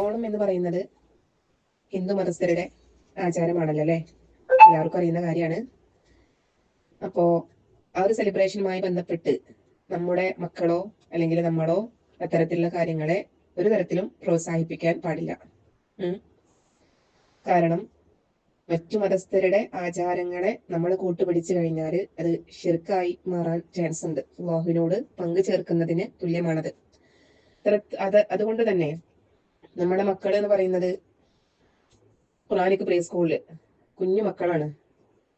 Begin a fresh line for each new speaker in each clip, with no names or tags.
ഓണം എന്ന് പറയുന്നത് ഹിന്ദു മതസ്ഥരുടെ ആചാരമാണല്ലോ അല്ലേ? എല്ലാവർക്കും അറിയുന്ന കാര്യമാണ്. അപ്പോ ആ ഒരു സെലിബ്രേഷനുമായി ബന്ധപ്പെട്ട് നമ്മുടെ മക്കളോ അല്ലെങ്കിൽ നമ്മളോ അത്തരത്തിലുള്ള കാര്യങ്ങളെ ഒരു തരത്തിലും പ്രോത്സാഹിപ്പിക്കാൻ പാടില്ല. കാരണം മറ്റു മതസ്ഥരുടെ ആചാരങ്ങളെ നമ്മൾ കൂട്ടുപിടിച്ചു കഴിഞ്ഞാൽ അത് ഷിർക്കായി മാറാൻ ചാൻസ് ഉണ്ട്. അള്ളാഹുവിനോട് പങ്കു ചേർക്കുന്നതിന് തുല്യമാണത്. അത് അതുകൊണ്ട് തന്നെ നമ്മുടെ മക്കൾ എന്ന് പറയുന്നത് ഖുർആാനിക്ക് പ്രീ സ്കൂളിൽ. കുഞ്ഞു മക്കളാണ്.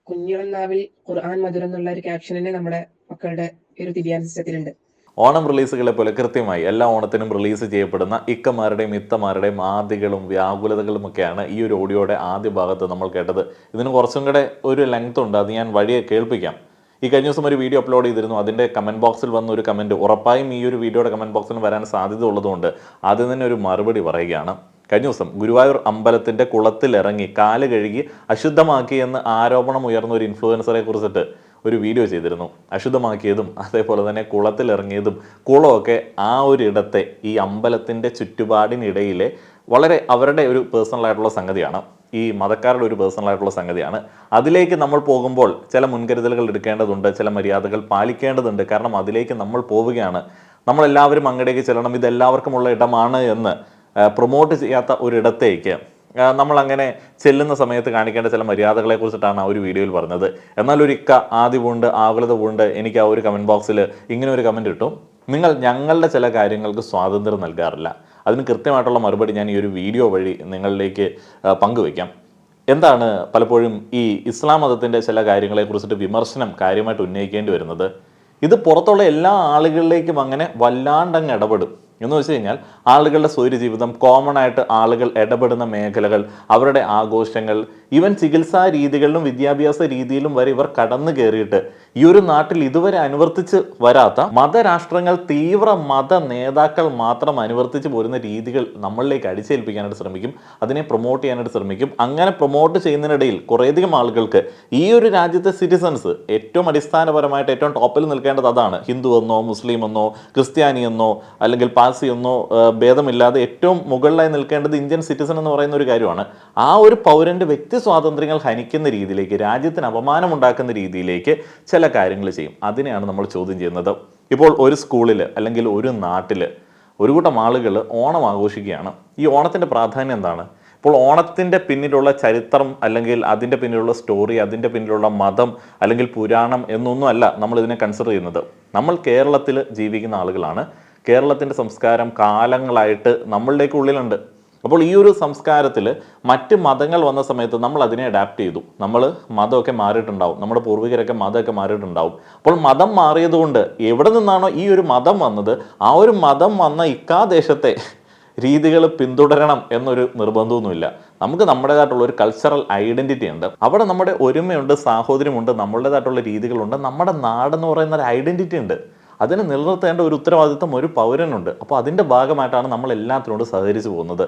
കുഞ്ഞുളന്നാവിൽ ഖുർആൻ മധുരം എന്നുള്ള ഒരു ക്യാപ്ഷൻ തന്നെ നമ്മുടെ മക്കളുടെ ഒരു തിരിയാൻ സിസ്റ്റത്തിലുണ്ട്.
ഓണം റിലീസുകളെ പോലെ കൃത്യമായി എല്ലാ ഓണത്തിനും റിലീസ് ചെയ്യപ്പെടുന്ന ഇക്കമാരുടെയും ഇത്തമാരുടെയും ആദികളും വ്യാകുലതകളും ഒക്കെയാണ് ഈ ഒരു ഓഡിയോയുടെ ആദ്യ ഭാഗത്ത് നമ്മൾ കേട്ടത്. ഇതിന് കുറച്ചും കൂടെ ഒരു ലെങ്ത് ഉണ്ട്. അത് ഞാൻ വഴിയെ കേൾപ്പിക്കാം. ഈ കഴിഞ്ഞ ദിവസം ഒരു വീഡിയോ അപ്ലോഡ് ചെയ്തിരുന്നു. അതിന്റെ കമന്റ് ബോക്സിൽ വന്ന ഒരു കമന്റ് ഉറപ്പായും ഈ ഒരു വീഡിയോയുടെ കമന്റ് ബോക്സിൽ വരാൻ സാധ്യത ഉള്ളതുകൊണ്ട് ആദ്യം തന്നെ ഒരു മറുപടി പറയുകയാണ്. കഴിഞ്ഞ ദിവസം ഗുരുവായൂർ അമ്പലത്തിന്റെ കുളത്തിലിറങ്ങി കാൽ കഴുകി അശുദ്ധമാക്കി എന്ന് ആരോപണം ഉയർന്ന ഒരു ഇൻഫ്ലുവൻസറെ കുറിച്ചിട്ട് ഒരു വീഡിയോ ചെയ്തിരുന്നു. അശുദ്ധമാക്കിയതും അതേപോലെ തന്നെ കുളത്തിലിറങ്ങിയതും കുളമൊക്കെ ആ ഒരു ഇടത്തെ ഈ അമ്പലത്തിന്റെ ചുറ്റുപാടിനിടയിലെ വളരെ അവരുടെ ഒരു പേഴ്സണൽ ആയിട്ടുള്ള സംഗതിയാണ്. ഈ മതക്കാരുടെ ഒരു പേഴ്സണൽ ആയിട്ടുള്ള സംഗതിയാണ്. അതിലേക്ക് നമ്മൾ പോകുമ്പോൾ ചില മുൻകരുതലുകൾ എടുക്കേണ്ടതുണ്ട് ചില മര്യാദകൾ പാലിക്കേണ്ടതുണ്ട്. കാരണം അതിലേക്ക് നമ്മൾ പോവുകയാണ്. നമ്മളെല്ലാവരും അങ്ങടേക്ക് ചെല്ലണം. ഇതെല്ലാവർക്കുമുള്ള ഇടമാണ് എന്ന് പ്രൊമോട്ട് ചെയ്യാത്ത ഒരിടത്തേക്ക് നമ്മളങ്ങനെ ചെല്ലുന്ന സമയത്ത് കാണിക്കേണ്ട ചില മര്യാദകളെ കുറിച്ചിട്ടാണ് ആ ഒരു വീഡിയോയിൽ പറഞ്ഞത്. എന്നാൽ ഒരു ഇക്ക ആദ്യമുണ്ട് ആകുലത ഉണ്ട് എനിക്ക് ആ ഒരു കമന്റ് ബോക്സിൽ ഇങ്ങനെ ഒരു കമന്റ് ഇട്ടു. നിങ്ങൾ ഞങ്ങളുടെ ചില കാര്യങ്ങൾക്ക് സ്വാതന്ത്ര്യം നൽകാറില്ല. അതിന് കൃത്യമായിട്ടുള്ള മറുപടി ഞാൻ ഈ ഒരു വീഡിയോ വഴി നിങ്ങളിലേക്ക് പങ്കുവയ്ക്കാം. എന്താണ് പലപ്പോഴും ഈ ഇസ്ലാം മതത്തിന്റെ ചില കാര്യങ്ങളെ കുറിച്ചിട്ട് വിമർശനം കാര്യമായിട്ട് ഉന്നയിക്കേണ്ടി വരുന്നത്? ഇത് പുറത്തുള്ള എല്ലാ ആളുകളിലേക്കും അങ്ങനെ വല്ലാണ്ടങ്ങ് ഇടപെടും. എന്ന് വെച്ച് കഴിഞ്ഞാൽ ആളുകളുടെ സ്വൈര്യ ജീവിതം കോമൺ ആയിട്ട് ആളുകൾ ഇടപെടുന്ന മേഖലകൾ അവരുടെ ആഘോഷങ്ങൾ ഈവൻ ചികിത്സാ രീതികളിലും വിദ്യാഭ്യാസ രീതിയിലും വരെ ഇവർ കടന്നു കയറിയിട്ട് ഈ ഒരു നാട്ടിൽ ഇതുവരെ അനുവർത്തിച്ച് വരാത്ത മതരാഷ്ട്രങ്ങൾ തീവ്ര മത നേതാക്കൾ മാത്രം അനുവർത്തിച്ച് പോരുന്ന രീതികൾ നമ്മളിലേക്ക് അടിച്ചേൽപ്പിക്കാനായിട്ട് ശ്രമിക്കും അതിനെ പ്രൊമോട്ട് ചെയ്യാനായിട്ട് ശ്രമിക്കും. അങ്ങനെ പ്രൊമോട്ട് ചെയ്യുന്നതിനിടയിൽ കുറേയധികം ആളുകൾക്ക് ഈ ഒരു രാജ്യത്തെ സിറ്റിസൺസ് ഏറ്റവും അടിസ്ഥാനപരമായിട്ട് ഏറ്റവും ടോപ്പിൽ നിൽക്കേണ്ടത് അതാണ്. ഹിന്ദു എന്നോ മുസ്ലിം എന്നോ ക്രിസ്ത്യാനി എന്നോ അല്ലെങ്കിൽ പാസി എന്നോ ഭേദമില്ലാതെ ഏറ്റവും മുകളിലായി നിൽക്കേണ്ടത് ഇന്ത്യൻ സിറ്റിസൺ എന്ന് പറയുന്ന ഒരു കാര്യമാണ്. ആ ഒരു പൗരന്റെ വ്യക്തി സ്വാതന്ത്ര്യങ്ങൾ ഹനിക്കുന്ന രീതിയിലേക്ക് രാജ്യത്തിന് അപമാനമുണ്ടാക്കുന്ന രീതിയിലേക്ക് ചില കാര്യങ്ങൾ ചെയ്യും. അതിനെയാണ് നമ്മൾ ചോദ്യം ചെയ്യുന്നത്. ഇപ്പോൾ ഒരു സ്കൂളിൽ അല്ലെങ്കിൽ ഒരു നാട്ടിൽ ഒരു കൂട്ടം ആളുകൾ ഓണം ആഘോഷിക്കുകയാണ്. ഈ ഓണത്തിന്റെ പ്രാധാന്യം എന്താണ്? ഇപ്പോൾ ഓണത്തിന്റെ പിന്നിലുള്ള ചരിത്രം അല്ലെങ്കിൽ അതിന്റെ പിന്നിലുള്ള സ്റ്റോറി അതിന്റെ പിന്നിലുള്ള മതം അല്ലെങ്കിൽ പുരാണം എന്നൊന്നുമല്ല നമ്മൾ ഇതിനെ കൺസിഡർ ചെയ്യുന്നത്. നമ്മൾ കേരളത്തിൽ ജീവിക്കുന്ന ആളുകളാണ്. കേരളത്തിന്റെ സംസ്കാരം കാലങ്ങളായിട്ട് നമ്മളുടെയൊക്കെ ഉള്ളിലുണ്ട്. അപ്പോൾ ഈ ഒരു സംസ്കാരത്തിൽ മറ്റ് മതങ്ങൾ വന്ന സമയത്ത് നമ്മൾ അതിനെ അഡാപ്റ്റ് ചെയ്തു. നമ്മൾ മതമൊക്കെ മാറിയിട്ടുണ്ടാവും. നമ്മുടെ പൂർവികരൊക്കെ മതമൊക്കെ മാറിയിട്ടുണ്ടാവും. അപ്പോൾ മതം മാറിയതുകൊണ്ട് എവിടെ നിന്നാണോ ഈ ഒരു മതം വന്നത് ആ ഒരു മതം വന്ന ഇക്കാദേശത്തെ രീതികൾ പിന്തുടരണം എന്നൊരു നിർബന്ധമൊന്നുമില്ല. നമുക്ക് നമ്മുടേതായിട്ടുള്ള ഒരു കൾച്ചറൽ ഐഡന്റിറ്റി ഉണ്ട്. അവിടെ നമ്മുടെ ഒരുമയുണ്ട് സാഹോദര്യമുണ്ട് നമ്മളുടേതായിട്ടുള്ള രീതികളുണ്ട് നമ്മുടെ നാടെന്ന് പറയുന്ന ഒരു ഐഡന്റിറ്റി ഉണ്ട്. അതിനെ നിലനിർത്തേണ്ട ഒരു ഉത്തരവാദിത്വം ഒരു പൗരനുണ്ട്. അപ്പോൾ അതിന്റെ ഭാഗമായിട്ടാണ് നമ്മൾ എല്ലാത്തിനോട് സഹകരിച്ചു പോകുന്നത്.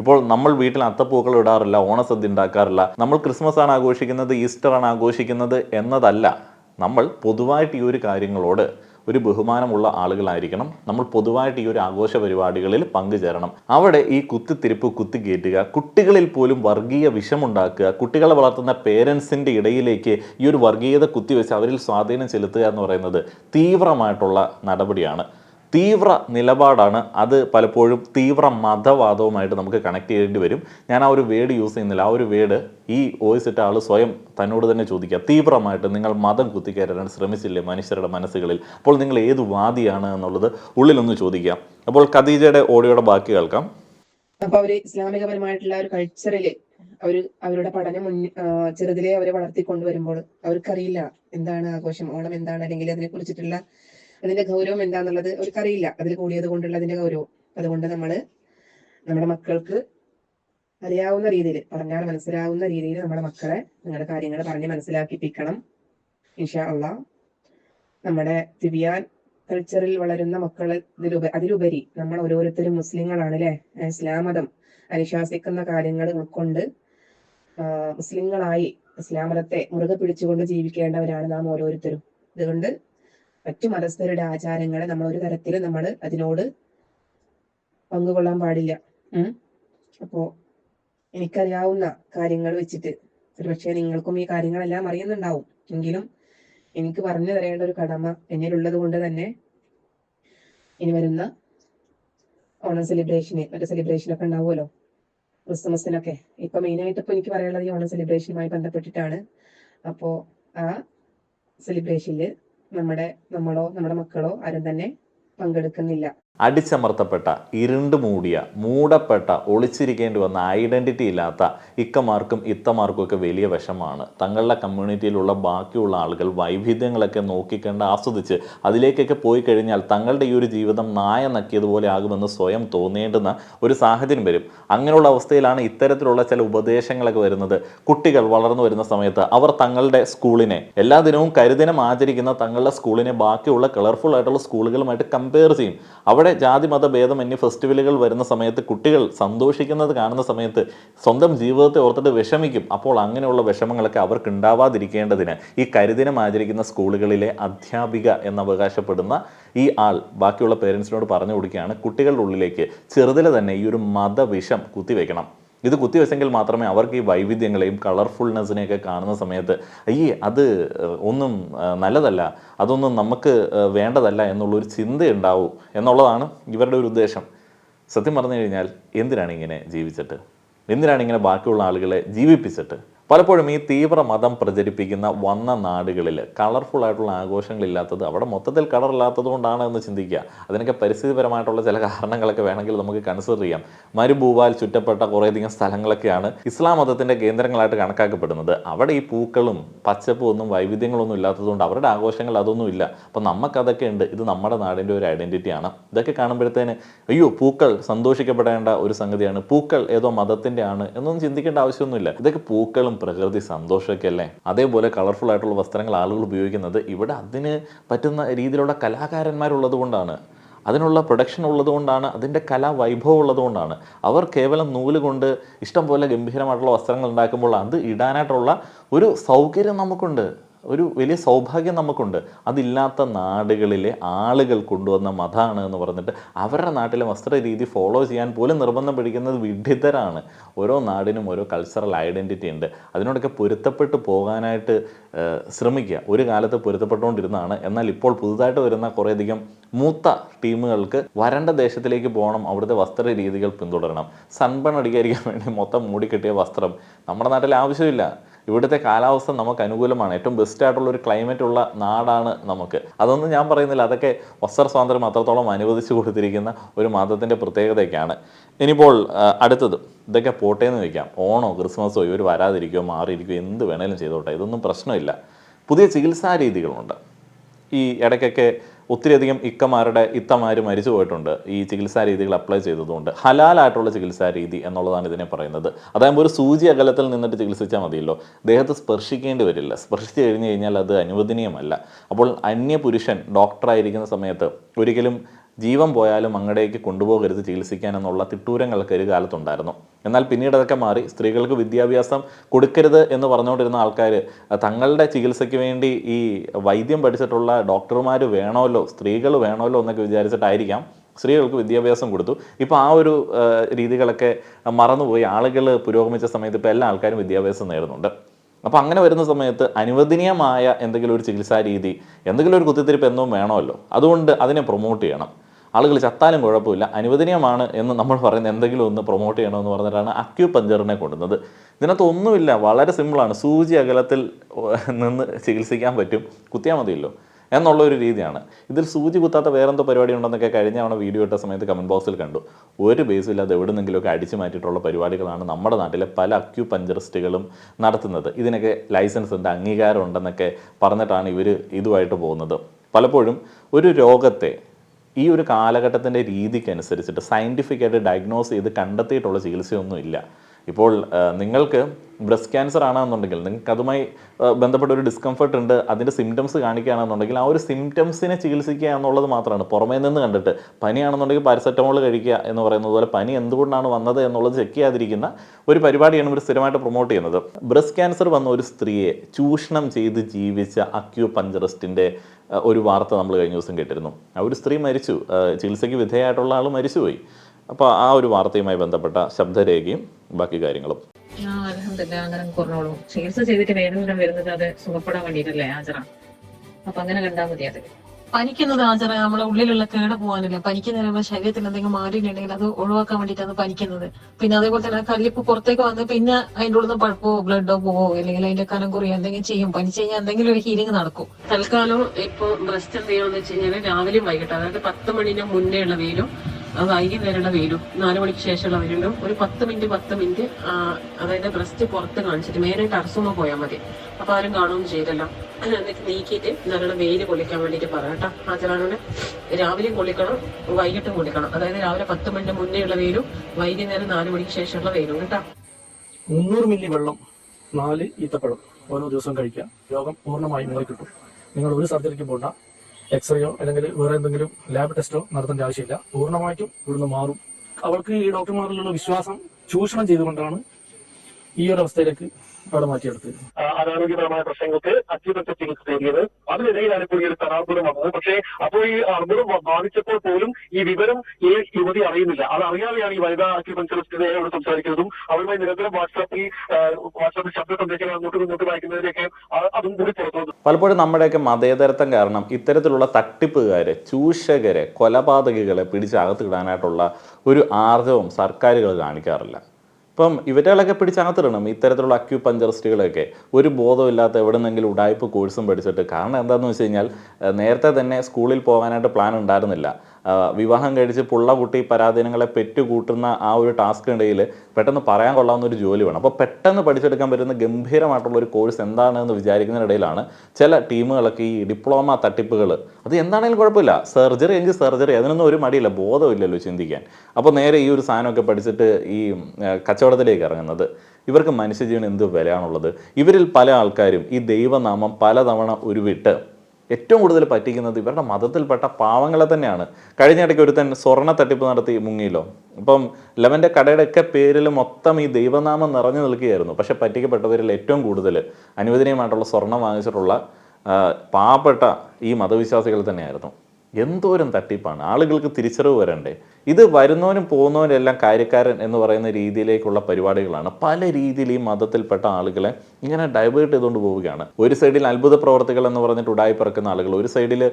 ഇപ്പോൾ നമ്മൾ വീട്ടിൽ അത്തപ്പൂക്കൾ ഇടാറില്ല ഓണസദ്യ ഉണ്ടാക്കാറില്ല. നമ്മൾ ക്രിസ്മസ് ആണ് ആഘോഷിക്കുന്നത് ഈസ്റ്റർ ആണ് ആഘോഷിക്കുന്നത് എന്നതല്ല. നമ്മൾ പൊതുവായിട്ട് ഈ ഒരു കാര്യങ്ങളോട് ഒരു ബഹുമാനമുള്ള ആളുകളായിരിക്കണം. നമ്മൾ പൊതുവായിട്ട് ഈ ഒരു ആഘോഷ പരിപാടികളിൽ പങ്കുചേരണം. അവിടെ ഈ കുത്തിത്തിരിപ്പ് കുത്തിക്കയറ്റുക കുട്ടികളിൽ പോലും വർഗീയ വിഷമുണ്ടാക്കുക കുട്ടികളെ വളർത്തുന്ന പേരൻസിന്റെ ഇടയിലേക്ക് ഈ ഒരു വർഗീയത കുത്തിവെച്ച് അവരിൽ സ്വാധീനം ചെലുത്തുക എന്ന് പറയുന്നത് തീവ്രമായിട്ടുള്ള നടപടിയാണ്. തീവ്ര നിലപാടാണ്. അത് പലപ്പോഴും തീവ്ര മതവാദവുമായിട്ട് നമുക്ക് കണക്ട് ചെയ്യേണ്ടി വരും. ഞാൻ ആ ഒരു വേഡ് യൂസ് ചെയ്യുന്നില്ല. ആ ഒരു വേഡ് ഈ വോയിസ് ഇട്ട ആൾ സ്വയം തന്നോട് തന്നെ ചോദിക്കുക. തീവ്രമായിട്ട് നിങ്ങൾ മതം കുത്തിക്കയറാൻ ശ്രമിച്ചില്ലേ മനുഷ്യരുടെ മനസ്സുകളിൽ? അപ്പോൾ നിങ്ങൾ ഏത് വാദിയാണ് എന്നുള്ളത് ഉള്ളിലൊന്ന് ചോദിക്കുക. അപ്പോൾ ഖദീജയുടെ ഓഡിയോയുടെ ബാക്കി കേൾക്കാം.
അപ്പൊ അവർ ഇസ്ലാമികപരമായിട്ടുള്ള ഒരു കൾച്ചറിൽ അവർ അവരുടെ പഠനം ചെറുതിലേ അവരെ വളർത്തിക്കൊണ്ടുവരുമ്പോൾ അവർക്കറിയില്ല എന്താണ് ആഘോഷം ഓണം എന്താണ് അല്ലെങ്കിൽ അതിനെ കുറിച്ചിട്ടുള്ള അതിന്റെ ഗൗരവം എന്താന്നുള്ളത് അവർക്കറിയില്ല. അതിൽ കൂടിയത് കൊണ്ടുള്ള അതിന്റെ ഗൗരവം. അതുകൊണ്ട് നമ്മൾ നമ്മുടെ മക്കൾക്ക് അറിയാവുന്ന രീതിയിൽ പറഞ്ഞാൽ മനസ്സിലാവുന്ന രീതിയിൽ നമ്മുടെ മക്കളെ നിങ്ങളുടെ കാര്യങ്ങൾ പറഞ്ഞ് മനസ്സിലാക്കിപ്പിക്കണം. ഇൻഷാ നമ്മുടെ തിബിയാൻ കൾച്ചറിൽ വളരുന്ന മക്കൾ അതിലുപരി നമ്മൾ ഓരോരുത്തരും മുസ്ലിങ്ങളാണ് അല്ലെ ഇസ്ലാം മതം അനുശാസിക്കുന്ന കാര്യങ്ങൾ ഉൾക്കൊണ്ട് മുസ്ലിങ്ങളായി ഇസ്ലാം മതത്തെ മുറുകെ പിടിച്ചുകൊണ്ട് ജീവിക്കേണ്ടവരാണ് നാം ഓരോരുത്തരും. അതുകൊണ്ട് മറ്റു മതസ്ഥരുടെ ആചാരങ്ങളെ നമ്മൾ ഒരു തരത്തിലും നമ്മൾ അതിനോട് പങ്കുകൊള്ളാൻ പാടില്ല. ഉം. അപ്പോ എനിക്കറിയാവുന്ന കാര്യങ്ങൾ വെച്ചിട്ട് ഒരുപക്ഷെ നിങ്ങൾക്കും ഈ കാര്യങ്ങളെല്ലാം അറിയുന്നുണ്ടാവും. എങ്കിലും എനിക്ക് പറഞ്ഞു തരേണ്ട ഒരു കടമ എന്നിലുള്ളത് കൊണ്ട് തന്നെ ഇനി വരുന്ന ഓണം സെലിബ്രേഷന് മറ്റേ സെലിബ്രേഷനൊക്കെ ഉണ്ടാവുമല്ലോ? ക്രിസ്മസിനൊക്കെ ഇപ്പൊ മെയിനായിട്ട് ഇപ്പൊ എനിക്ക് പറയാനുള്ളത് ഈ ഓണം സെലിബ്രേഷനുമായി ബന്ധപ്പെട്ടിട്ടാണ്. അപ്പോ ആ സെലിബ്രേഷനിൽ നമ്മുടെ നമ്മളോ നമ്മുടെ മക്കളോ ആരും തന്നെ പങ്കെടുക്കുന്നില്ല.
അടിച്ചമർത്തപ്പെട്ട ഇരുണ്ട് മൂടിയ മൂടപ്പെട്ട ഒളിച്ചിരിക്കേണ്ടി വന്ന ഐഡന്റിറ്റി ഇല്ലാത്ത ഇക്കമാർക്കും ഇത്തമാർക്കും ഒക്കെ വലിയ വിഷമാണ്. തങ്ങളുടെ കമ്മ്യൂണിറ്റിയിലുള്ള ബാക്കിയുള്ള ആളുകൾ വൈവിധ്യങ്ങളൊക്കെ നോക്കിക്കണ്ട് ആസ്വദിച്ച് അതിലേക്കൊക്കെ പോയി കഴിഞ്ഞാൽ തങ്ങളുടെ ഈ ഒരു ജീവിതം നായ നക്കിയതുപോലെ ആകുമെന്ന് സ്വയം തോന്നേണ്ടുന്ന ഒരു സാഹചര്യം വരും. അങ്ങനെയുള്ള അവസ്ഥയിലാണ് ഇത്തരത്തിലുള്ള ചില ഉപദേശങ്ങളൊക്കെ വരുന്നത്. കുട്ടികൾ വളർന്നു വരുന്ന സമയത്ത് അവർ തങ്ങളുടെ സ്കൂളിനെ എല്ലാ ദിനവും കരുദിനം ആചരിക്കുന്ന തങ്ങളുടെ സ്കൂളിനെ ബാക്കിയുള്ള കളർഫുൾ ആയിട്ടുള്ള സ്കൂളുകളുമായിട്ട് കമ്പയർ ചെയ്യും. അവിടെ ജാതി മത ഭേദമന്യ ഫെസ്റ്റിവലുകൾ വരുന്ന സമയത്ത് കുട്ടികൾ സന്തോഷിക്കുന്നത് കാണുന്ന സമയത്ത് സ്വന്തം ജീവിതത്തെ ഓർത്തിട്ട് വിഷമിക്കും. അപ്പോൾ അങ്ങനെയുള്ള വിഷമങ്ങളൊക്കെ അവർക്ക് ഉണ്ടാവാതിരിക്കേണ്ടതിന് ഈ കരിദിനം ആചരിക്കുന്ന സ്കൂളുകളിലെ അധ്യാപിക എന്നവകാശപ്പെടുന്ന ഈ ആൾ ബാക്കിയുള്ള പേരൻസിനോട് പറഞ്ഞു കൊടുക്കുകയാണ് കുട്ടികളുടെ ഉള്ളിലേക്ക് ചെറുതിലെ തന്നെ ഈ ഒരു മതവിഷം കുത്തിവെക്കണം. ഇത് കുത്തിവെച്ചെങ്കിൽ മാത്രമേ അവർക്ക് ഈ വൈവിധ്യങ്ങളെയും കളർഫുൾനെസ്സിനെയൊക്കെ കാണുന്ന സമയത്ത് ഈ അത് ഒന്നും നല്ലതല്ല അതൊന്നും നമുക്ക് വേണ്ടതല്ല എന്നുള്ളൊരു ചിന്തയുണ്ടാവൂ എന്നുള്ളതാണ് ഇവരുടെ ഒരു ഉദ്ദേശം. സത്യം പറഞ്ഞു കഴിഞ്ഞാൽ എന്തിനാണ് ഇങ്ങനെ ജീവിച്ചിട്ട്? എന്തിനാണ് ഇങ്ങനെ ബാക്കിയുള്ള ആളുകളെ ജീവിപ്പിച്ചിട്ട്? പലപ്പോഴും ഈ തീവ്ര മതം പ്രചരിപ്പിക്കുന്ന വന്ന നാടുകളിൽ കളർഫുൾ ആയിട്ടുള്ള ആഘോഷങ്ങളില്ലാത്തത് അവിടെ മൊത്തത്തിൽ കളർ ഇല്ലാത്തത് കൊണ്ടാണ് എന്ന് ചിന്തിക്കുക. അതിനൊക്കെ പരിസ്ഥിതിപരമായിട്ടുള്ള ചില കാരണങ്ങളൊക്കെ വേണമെങ്കിൽ നമുക്ക് കൺസിഡർ ചെയ്യാം. മരുഭൂവാൽ ചുറ്റപ്പെട്ട കുറേയധികം സ്ഥലങ്ങളൊക്കെയാണ് ഇസ്ലാം മതത്തിന്റെ കേന്ദ്രങ്ങളായിട്ട് കണക്കാക്കപ്പെടുന്നത്. അവിടെ ഈ പൂക്കളും പച്ചപ്പും ഒന്നും വൈവിധ്യങ്ങളൊന്നും ഇല്ലാത്തതുകൊണ്ട് അവരുടെ ആഘോഷങ്ങൾ അതൊന്നും ഇല്ല. അപ്പം നമുക്കതൊക്കെ ഉണ്ട്. ഇത് നമ്മുടെ നാടിന്റെ ഒരു ഐഡന്റിറ്റിയാണ് ഇതൊക്കെ കാണുമ്പോഴത്തേന് അയ്യോ പൂക്കൾ സന്തോഷിക്കപ്പെടേണ്ട ഒരു സംഗതിയാണ്. പൂക്കൾ ഏതോ മതത്തിന്റെ ആണ് എന്നൊന്നും ചിന്തിക്കേണ്ട ആവശ്യമൊന്നുമില്ല. ഇതൊക്കെ പൂക്കളും പ്രകൃതി സന്തോഷമൊക്കെ അല്ലേ? അതേപോലെ കളർഫുൾ ആയിട്ടുള്ള വസ്ത്രങ്ങൾ ആളുകൾ ഉപയോഗിക്കുന്നത് ഇവിടെ അതിന് പറ്റുന്ന രീതിയിലുള്ള കലാകാരന്മാരുള്ളത് കൊണ്ടാണ് അതിനുള്ള പ്രൊഡക്ഷൻ ഉള്ളതുകൊണ്ടാണ് അതിന്റെ കലാ വൈഭവം ഉള്ളതുകൊണ്ടാണ്. അവർ കേവലം നൂൽ കൊണ്ട് ഇഷ്ടം പോലെ ഗംഭീരമായിട്ടുള്ള വസ്ത്രങ്ങൾ ഉണ്ടാക്കുമ്പോൾ അത് ഇടാനായിട്ടുള്ള ഒരു സൗകര്യം നമുക്കുണ്ട്. ഒരു വലിയ സൗഭാഗ്യം നമുക്കുണ്ട്. അതില്ലാത്ത നാടുകളിലെ ആളുകൾ കൊണ്ടുവന്ന മതമാണ് എന്ന് പറഞ്ഞിട്ട് അവരുടെ നാട്ടിലെ വസ്ത്രരീതി ഫോളോ ചെയ്യാൻ പോലും നിർബന്ധം പിടിക്കുന്നത് വിഡിതരാണ് ഓരോ നാടിനും ഓരോ കൾച്ചറൽ ഐഡന്റിറ്റി ഉണ്ട്. അതിനോടൊക്കെ പൊരുത്തപ്പെട്ട് പോകാനായിട്ട് ശ്രമിക്കുക. ഒരു കാലത്ത് പൊരുത്തപ്പെട്ടുകൊണ്ടിരുന്നതാണ്. എന്നാൽ ഇപ്പോൾ പുതുതായിട്ട് വരുന്ന കുറേയധികം മൂത്ത ടീമുകൾക്ക് വരണ്ട ദേശത്തിലേക്ക് പോകണം. അവിടുത്തെ വസ്ത്ര രീതികൾ പിന്തുടരണം. സൺബൺ അടിക്കാതിരിക്കാൻ വേണ്ടി മൊത്തം മൂടിക്കെട്ടിയ വസ്ത്രം. നമ്മുടെ നാട്ടിൽ ആവശ്യമില്ല. ഇവിടുത്തെ കാലാവസ്ഥ നമുക്ക് അനുകൂലമാണ്. ഏറ്റവും ബെസ്റ്റ് ആയിട്ടുള്ള ഒരു ക്ലൈമറ്റ് ഉള്ള നാടാണ് നമുക്ക്. അതൊന്നും ഞാൻ പറയുന്നില്ല. അതൊക്കെ വസ്ത്ര സ്വാതന്ത്ര്യം അത്രത്തോളം അനുവദിച്ചു കൊടുത്തിരിക്കുന്ന ഒരു മതത്തിന്റെ പ്രത്യേകതയൊക്കെയാണ്. ഇനിയിപ്പോൾ അടുത്തത്. ഇതൊക്കെ പോട്ടെ എന്ന് വയ്ക്കാം ഓണോ ക്രിസ്മസോ ഇവർ വരാതിരിക്കുകയോ മാറിയിരിക്കുകയോ എന്ത് വേണേലും ചെയ്തോട്ടെ. ഇതൊന്നും പ്രശ്നമില്ല. പുതിയ ചികിത്സാ രീതികളുണ്ട്. ഈ ഇടയ്ക്കൊക്കെ ഒത്തിരിയധികം ഇക്കമാരുടെ ഇത്തമാർ മരിച്ചു പോയിട്ടുണ്ട്. ഈ ചികിത്സാ രീതികൾ അപ്ലൈ ചെയ്തതുകൊണ്ട്. ഹലാലായിട്ടുള്ള ചികിത്സാ രീതി എന്നുള്ളതാണ് ഇതിനെ പറയുന്നത്. അതായത് ഒരു സൂചി അകലത്തിൽ നിന്നിട്ട് ചികിത്സിച്ചാൽ മതിയല്ലോ. ദേഹത്ത് സ്പർശിക്കേണ്ടി വരില്ല. സ്പർശിച്ചു കഴിഞ്ഞ് കഴിഞ്ഞാൽ അത് അനുവദനീയമല്ല. അപ്പോൾ അന്യപുരുഷൻ ഡോക്ടറായിരിക്കുന്ന സമയത്ത് ഒരിക്കലും ജീവൻ പോയാലും അങ്ങടേക്ക് കൊണ്ടുപോകരുത് ചികിത്സിക്കാൻ എന്നുള്ള തിട്ടൂരങ്ങൾക്ക് ഒരു കാലത്തുണ്ടായിരുന്നു. എന്നാൽ പിന്നീട് അതൊക്കെ മാറി സ്ത്രീകൾക്ക് വിദ്യാഭ്യാസം കൊടുക്കരുത് എന്ന് പറഞ്ഞുകൊണ്ടിരുന്ന ആൾക്കാർ തങ്ങളുടെ ചികിത്സയ്ക്ക് വേണ്ടി ഈ വൈദ്യം പഠിച്ചിട്ടുള്ള ഡോക്ടർമാർ വേണമല്ലോ സ്ത്രീകൾ വേണമല്ലോ എന്നൊക്കെ വിചാരിച്ചിട്ടായിരിക്കാം സ്ത്രീകൾക്ക് വിദ്യാഭ്യാസം കൊടുത്തു. ഇപ്പോൾ ആ ഒരു രീതികളൊക്കെ മറന്നുപോയി. ആളുകൾ പുരോഗമിച്ച സമയത്ത് ഇപ്പോൾ എല്ലാ ആൾക്കാരും വിദ്യാഭ്യാസം നേടുന്നുണ്ട്. അപ്പോൾ അങ്ങനെ വരുന്ന സമയത്ത് അനുവദനീയമായ എന്തെങ്കിലും ഒരു ചികിത്സാ രീതി എന്തെങ്കിലും ഒരു കുത്തിത്തിരിപ്പ് എന്നും വേണമല്ലോ. അതുകൊണ്ട് അതിനെ പ്രൊമോട്ട് ചെയ്യണം. ആളുകൾ ചത്താലും കുഴപ്പമില്ല അനുവദനീയമാണ് എന്ന് നമ്മൾ പറയുന്ന എന്തെങ്കിലും ഒന്ന് പ്രൊമോട്ട് ചെയ്യണമെന്ന് പറഞ്ഞിട്ടാണ് അക്യു പഞ്ചറിനെ കൊണ്ടുവന്നത്. ഇതിനകത്ത് ഒന്നുമില്ല വളരെ സിമ്പിളാണ് സൂചി അകലത്തിൽ നിന്ന് ചികിത്സിക്കാൻ പറ്റും. കുത്തിയാൽ മതിയല്ലോ എന്നുള്ള ഒരു രീതിയാണ്. ഇതിൽ സൂചി കുത്താത്ത വേറെന്തോ പരിപാടി ഉണ്ടെന്നൊക്കെ കഴിഞ്ഞ തവണ വീഡിയോ ഇട്ട സമയത്ത് കമന്റ് ബോക്സിൽ കണ്ടു. ഒരു ബേസും ഇല്ലാതെ എവിടെ നിന്നെങ്കിലുമൊക്കെ അടിച്ചു മാറ്റിയിട്ടുള്ള പരിപാടികളാണ് നമ്മുടെ നാട്ടിലെ പല അക്യൂ പഞ്ചറിസ്റ്റുകളും നടത്തുന്നത്. ഇതിനൊക്കെ ലൈസൻസ് ഉണ്ട് അംഗീകാരം ഉണ്ടെന്നൊക്കെ പറഞ്ഞിട്ടാണ് ഇവർ ഇതുമായിട്ട് പോകുന്നത്. പലപ്പോഴും ഒരു രോഗത്തെ ഈ ഒരു കാലഘട്ടത്തിന്റെ രീതിക്കനുസരിച്ചിട്ട് സയന്റിഫിക്കായിട്ട് ഡയഗ്നോസ് ചെയ്ത് കണ്ടെത്തിയിട്ടുള്ള ചികിത്സയൊന്നും ഇല്ല ഇപ്പോൾ നിങ്ങൾക്ക് ബ്രസ്റ്റ് ക്യാൻസർ ആണെന്നുണ്ടെങ്കിൽ നിങ്ങൾക്ക് അതുമായി ബന്ധപ്പെട്ട ഒരു ഡിസ്കംഫർട്ട് ഉണ്ട് അതിന്റെ സിംറ്റംസ് കാണിക്കുകയാണെന്നുണ്ടെങ്കിൽ ആ ഒരു സിംറ്റംസിനെ ചികിത്സിക്കുക എന്നുള്ളത് മാത്രമാണ്. പുറമേ നിന്ന് കണ്ടിട്ട് പനിയാണെന്നുണ്ടെങ്കിൽ പാരസെറ്റമോൾ കഴിക്കുക എന്ന് പറയുന്നത് പോലെ പനി എന്തുകൊണ്ടാണ് വന്നത് എന്നുള്ളത് ചെക്ക് ചെയ്യാതിരിക്കുന്ന ഒരു പരിപാടിയാണ് ഇവർ സ്ഥിരമായിട്ട് പ്രൊമോട്ട് ചെയ്യുന്നത്. ബ്രസ്റ്റ് ക്യാൻസർ വന്ന ഒരു സ്ത്രീയെ ചൂഷണം ചെയ്ത് ജീവിച്ച അക്യൂ പഞ്ചറിസ്റ്റിന്റെ ഒരു വാർത്ത നമ്മൾ കഴിഞ്ഞ ദിവസം കേട്ടിരുന്നു. ആ ഒരു സ്ത്രീ മരിച്ചു. ചികിത്സയ്ക്ക് വിധേയമായിട്ടുള്ള ആൾ മരിച്ചുപോയി. അപ്പോൾ ആ ഒരു വാർത്തയുമായി ബന്ധപ്പെട്ട ശബ്ദരേഖയും ബാക്കി കാര്യങ്ങളും.
ചികിത്സ ചെയ്തിട്ട് വേദന വരുന്നത് അത് സുഖപ്പെടാൻ വേണ്ടിയിട്ടല്ലേ ആചറ അപ്പൊ അങ്ങനെ കണ്ടാൽ മതി അത്.
പനിക്കുന്നത് ആചാര നമ്മളെ ഉള്ളിലുള്ള കേട് പോകാനില്ല. പനിക്കുന്ന നമ്മുടെ ശരീരത്തിൽ എന്തെങ്കിലും മാറിയിട്ടുണ്ടെങ്കിൽ അത് ഒഴിവാക്കാൻ വേണ്ടിയിട്ടാണ് പനിക്കുന്നത്. പിന്നെ അതേപോലെ തന്നെ കല്ലിപ്പ് പുറത്തേക്ക് വന്ന് പിന്നെ അതിന്റെ ഉള്ളിൽ നിന്ന് പഴുപ്പോ ബ്ലഡോ പോവോ അല്ലെങ്കിൽ അതിന്റെ കനം കുറയോ എന്തെങ്കിലും ചെയ്യും. പനിച്ചു കഴിഞ്ഞാൽ എന്തെങ്കിലും ഒരു ഹീലിംഗ് നടക്കും. തൽക്കാലം ഇപ്പൊ ബ്രസ്റ്റ് എന്ത് ചെയ്യാന്ന് വെച്ച് കഴിഞ്ഞാൽ രാവിലെയും വൈകിട്ട് അതായത് പത്ത് മണിന് മുന്നേ ഉള്ള വെയിലും വൈകുന്നേരമുള്ള വെയിലും നാല് മണിക്ക് ശേഷമുള്ള വെയിലും ഒരു പത്ത് മിനിറ്റ് പത്ത് മിനിറ്റ് അതായത് ബ്രസ്റ്റ് പുറത്ത് കാണിച്ചിട്ട് മെയിനായിട്ട് അർസുമ പോയാൽ മതി. അപ്പൊ ആരും കാണുകയും ചെയ്തല്ലോ എന്നിട്ട് നീക്കിയിട്ട് നല്ലോണം വെയിൽ കൊള്ളിക്കാൻ വേണ്ടിയിട്ട് പറയാം കേട്ടോ. ഹാജരാനോട് രാവിലെയും കൊള്ളിക്കണം വൈകിട്ടും കൊള്ളിക്കണം അതായത് രാവിലെ പത്ത് മിനിറ്റ് മുന്നേ ഉള്ള വെയിലും വൈകുന്നേരം നാല് മണിക്ക് ശേഷമുള്ള വെയിലും കേട്ടോ.
മുന്നൂറ് മില്ലി വെള്ളം നാല് ഈത്തപ്പഴം ഓരോ ദിവസവും കഴിക്കുക. രോഗം പൂർണമായും നിങ്ങൾ കിട്ടും. നിങ്ങൾ ഒരു സർജറിക്ക് പോകണ്ട എക്സ്റേയോ അല്ലെങ്കിൽ വേറെ എന്തെങ്കിലും ലാബ് ടെസ്റ്റോ നടത്തേണ്ട ആവശ്യമില്ല. പൂർണമായിട്ടും ഇവിടുന്ന് മാറും. അവൾക്ക് ഈ ഡോക്ടർമാരിലുള്ള വിശ്വാസം ചൂഷണം ചെയ്തുകൊണ്ടാണ് ഈ ഒരു അവസ്ഥയിലേക്ക് അവിടെ മാറ്റിയെടുത്തത്
അനാരോഗ്യപരമായ പ്രശ്നങ്ങൾക്ക് അത്യുപറ്റ ചികിത്സ തേടിയത്. അതിനിടയിലാണ് ഇപ്പോൾ ഈ ഒരു അർബുദം വന്നത്. പക്ഷേ അപ്പോൾ ഈ അർബുദം ബാധിച്ചപ്പോൾ പോലും ഈ വിവരം ഈ യുവതി അറിയുന്നില്ല. അത് അറിയാതെയാണ് ഈ വനിതാ അക്യുപഞ്ചറിസ്റ്റിനോട് സംസാരിക്കുന്നതും അവരുമായി നിരന്തരം വാട്സാപ്പിൽ വാട്സാപ്പിൽ ശബ്ദ സന്ദേശങ്ങൾ അങ്ങോട്ടും ഇങ്ങോട്ടും വായിക്കുന്നതിനൊക്കെ അതും കൂടി പുറത്തു
പലപ്പോഴും നമ്മുടെയൊക്കെ മതേതരത്വം കാരണം ഇത്തരത്തിലുള്ള തട്ടിപ്പുകാരെ ചൂഷകരെ കൊലപാതകികളെ പിടിച്ചകത്തിടാനായിട്ടുള്ള ഒരു ആർജവും സർക്കാരുകൾ കാണിക്കാറില്ല. ഇപ്പം ഇവറ്റകളൊക്കെ പിടിച്ചാത്തിടണം ഇത്തരത്തിലുള്ള അക്യു പഞ്ചറിസ്റ്റുകളൊക്കെ ഒരു ബോധമില്ലാത്ത എവിടെ നിന്നെങ്കിലും ഉടായ്പ കോഴ്സും പഠിച്ചിട്ട്. കാരണം എന്താണെന്ന് വെച്ച് കഴിഞ്ഞാൽ നേരത്തെ തന്നെ സ്കൂളിൽ പോകാനായിട്ട് പ്ലാൻ ഉണ്ടായിരുന്നില്ല. വിവാഹം കഴിച്ച് പുള്ള കുട്ടി പരാധീനങ്ങളെ പെറ്റുകൂട്ടുന്ന ആ ഒരു ടാസ്ക് ഇടയിൽ പെട്ടെന്ന് പറയാൻ കൊള്ളാവുന്ന ഒരു ജോലി വേണം. അപ്പോൾ പെട്ടെന്ന് പഠിച്ചെടുക്കാൻ പറ്റുന്ന ഗംഭീരമായിട്ടുള്ള ഒരു കോഴ്സ് എന്താണെന്ന് വിചാരിക്കുന്നതിനിടയിലാണ് ചില ടീമുകളൊക്കെ ഈ ഡിപ്ലോമ തട്ടിപ്പുകൾ അത് എന്താണെങ്കിലും കുഴപ്പമില്ല. സർജറി എങ്കിൽ സർജറി അതിനൊന്നും ഒരു മടിയില്ല ബോധമില്ലല്ലോ ചിന്തിക്കാൻ. അപ്പോൾ നേരെ ഈ ഒരു സാധനമൊക്കെ പഠിച്ചിട്ട് ഈ കച്ചവടത്തിലേക്ക് ഇറങ്ങുന്നത്. ഇവർക്ക് മനുഷ്യജീവൻ എന്ത് വിലയാണുള്ളത്? ഇവരിൽ പല ആൾക്കാരും ഈ ദൈവനാമം പലതവണ ഉരുവിട്ട് ഏറ്റവും കൂടുതൽ പറ്റിക്കുന്നത് ഇവരുടെ മതത്തിൽപ്പെട്ട പാവങ്ങളെ തന്നെയാണ്. കഴിഞ്ഞ ഇടയ്ക്ക് ഒരുത്തൻ സ്വർണ തട്ടിപ്പ് നടത്തി മുങ്ങിയല്ലോ. അപ്പം ലെവന്റെ കടയുടെ ഒക്കെ പേരിൽ മൊത്തം ഈ ദൈവനാമം നിറഞ്ഞു നിൽക്കുകയായിരുന്നു. പക്ഷേ പറ്റിക്കപ്പെട്ടവരിൽ ഏറ്റവും കൂടുതൽ അനുവദനീയമായിട്ടുള്ള സ്വർണം വാങ്ങിച്ചിട്ടുള്ള പാവപ്പെട്ട ഈ മതവിശ്വാസികൾ തന്നെയായിരുന്നു. എന്തോരം തട്ടിപ്പാണ്. ആളുകൾക്ക് തിരിച്ചറിവ് വരണ്ടേ. ഇത് വരുന്നവനും പോകുന്നവനും എല്ലാം കാര്യക്കാരൻ എന്ന് പറയുന്ന രീതിയിലേക്കുള്ള പരിപാടികളാണ്. പല രീതിയിൽ ഈ മതത്തിൽപ്പെട്ട ആളുകളെ ഇങ്ങനെ ഡൈവേർട്ട് ചെയ്തുകൊണ്ട് പോവുകയാണ്. ഒരു സൈഡിൽ അത്ഭുത പ്രവർത്തികൾ എന്ന് പറഞ്ഞിട്ട് ഉടായി പിറക്കുന്ന ആളുകൾ ഒരു സൈഡിൽ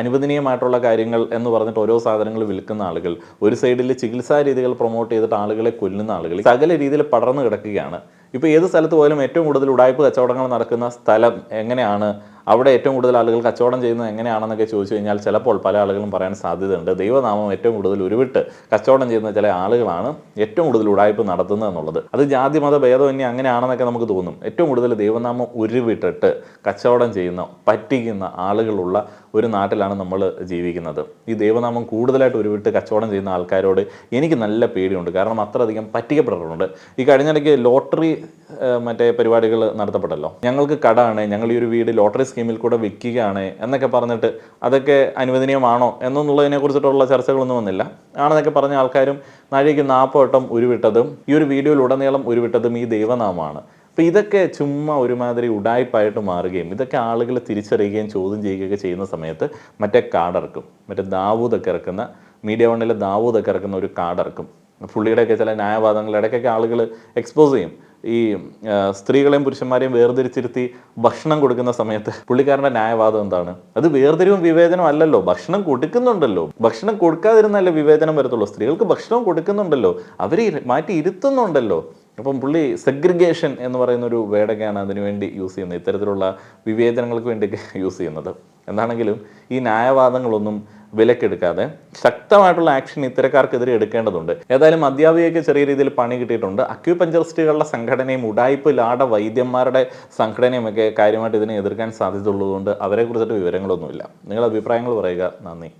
അനുവദനീയമായിട്ടുള്ള കാര്യങ്ങൾ എന്ന് പറഞ്ഞിട്ട് ഓരോ സാധനങ്ങൾ വിൽക്കുന്ന ആളുകൾ ഒരു സൈഡിൽ ചികിത്സാ രീതികൾ പ്രൊമോട്ട് ചെയ്തിട്ട് ആളുകളെ കൊല്ലുന്ന ആളുകൾ സകല രീതിയിൽ പടർന്നു കിടക്കുകയാണ്. ഇപ്പോൾ ഏത് സ്ഥലത്ത് പോയാലും ഏറ്റവും കൂടുതൽ ഉടായ്പ കച്ചവടങ്ങൾ നടക്കുന്ന സ്ഥലം എങ്ങനെയാണ്? അവിടെ ഏറ്റവും കൂടുതൽ ആളുകൾ കച്ചവടം ചെയ്യുന്നത് എങ്ങനെയാണെന്നൊക്കെ ചോദിച്ചു കഴിഞ്ഞാൽ ചിലപ്പോൾ പല ആളുകളും പറയാൻ സാധ്യതയുണ്ട്. ദൈവനാമം ഏറ്റവും കൂടുതൽ ഉരുവിട്ട് കച്ചവടം ചെയ്യുന്ന ചില ആളുകളാണ് ഏറ്റവും കൂടുതൽ ഉടായ്പ നടത്തുന്നത് എന്നുള്ളത്. അത് ജാതി മത ഭേദം ഇനി അങ്ങനെയാണെന്നൊക്കെ നമുക്ക് തോന്നും. ഏറ്റവും കൂടുതൽ ദൈവനാമം ഉരുവിട്ടിട്ട് കച്ചവടം ചെയ്യുന്ന പറ്റിക്കുന്ന ആളുകളുള്ള ഒരു നാട്ടിലാണ് നമ്മൾ ജീവിക്കുന്നത്. ഈ ദൈവനാമം കൂടുതലായിട്ട് ഉരുവിട്ട് കച്ചവടം ചെയ്യുന്ന ആൾക്കാരോട് എനിക്ക് നല്ല പേടിയുണ്ട്. കാരണം അത്രയധികം പറ്റിക്കപ്പെട്ടിട്ടുണ്ട്. ഈ കഴിഞ്ഞിടയ്ക്ക് ലോട്ടറി മറ്റേ പരിപാടികൾ നടത്തപ്പെട്ടല്ലോ. ഞങ്ങൾക്ക് കടാണ് ഞങ്ങൾ ഈ ഒരു വീട് ലോട്ടറി സ്കീമിൽ കൂടെ വിൽക്കുകയാണ് എന്നൊക്കെ പറഞ്ഞിട്ട് അതൊക്കെ അനുവദനീയമാണോ എന്നുള്ളതിനെ കുറിച്ചിട്ടുള്ള ചർച്ചകളൊന്നും വന്നില്ല. ആണെന്നൊക്കെ പറഞ്ഞ ആൾക്കാരും നാഴിക നാപ്പോട്ടം ഉരുവിട്ടതും ഈ ഒരു വീഡിയോയിലുടനീളം ഉരുവിട്ടതും ഈ ദൈവനാമമാണ്. അപ്പോൾ ഇതൊക്കെ ചുമ്മാ ഒരുമാതിരി ഉടായ്പായിട്ട് മാറുകയും ഇതൊക്കെ ആളുകൾ തിരിച്ചറിയുകയും ചോദ്യം ചെയ്യുകയൊക്കെ ചെയ്യുന്ന സമയത്ത് മറ്റേ കാർഡിറക്കും മറ്റേ ദാവൂദൊക്കെ ഇറക്കുന്ന മീഡിയ വണ്ണിലെ ദാവൂദൊക്കെ ഇറക്കുന്ന ഒരു കാർഡിറക്കും പുള്ളിയുടെയൊക്കെ ചില ന്യായവാദങ്ങൾ ഇടയ്ക്കൊക്കെ ആളുകൾ എക്സ്പോസ് ചെയ്യും. ഈ സ്ത്രീകളെയും പുരുഷന്മാരെയും വേർതിരിച്ചിരുത്തി ഭക്ഷണം കൊടുക്കുന്ന സമയത്ത് പുള്ളിക്കാരന്റെ ന്യായവാദം എന്താണ്? അത് വേർതിരിവും വിവേചനവും അല്ലല്ലോ. ഭക്ഷണം കൊടുക്കുന്നുണ്ടല്ലോ. ഭക്ഷണം കൊടുക്കാതിരുന്നല്ലേ വിവേചനം വരത്തുള്ളൂ. സ്ത്രീകൾക്ക് ഭക്ഷണം കൊടുക്കുന്നുണ്ടല്ലോ. അവർ മാറ്റി ഇരുത്തുന്നുണ്ടല്ലോ. അപ്പം പുള്ളി സെഗ്രിഗേഷൻ എന്ന് പറയുന്ന ഒരു വേടകയാണ് അതിനു വേണ്ടി യൂസ് ചെയ്യുന്നത്. ഇത്തരത്തിലുള്ള വിവേചനങ്ങൾക്ക് വേണ്ടി യൂസ് ചെയ്യുന്നത്. എന്താണെങ്കിലും ഈ ന്യായവാദങ്ങളൊന്നും വിലക്കെടുക്കാതെ ശക്തമായിട്ടുള്ള ആക്ഷൻ ഇത്തരക്കാർക്കെതിരെ എടുക്കേണ്ടതുണ്ട്. ഏതായാലും അധ്യാപികയ്ക്ക് ചെറിയ രീതിയിൽ പണി കിട്ടിയിട്ടുണ്ട്. അക്യൂപഞ്ചറിസ്റ്റുകളുടെ സംഘടനയും ഉടായ്പ ലാട വൈദ്യന്മാരുടെ സംഘടനയും ഒക്കെ കാര്യമായിട്ട് ഇതിനെ എതിർക്കാൻ സാധ്യതയുള്ളതുകൊണ്ട് അവരെക്കുറിച്ചിട്ട് വിവരങ്ങളൊന്നുമില്ല. നിങ്ങളുടെ അഭിപ്രായങ്ങൾ പറയുക. നന്ദി.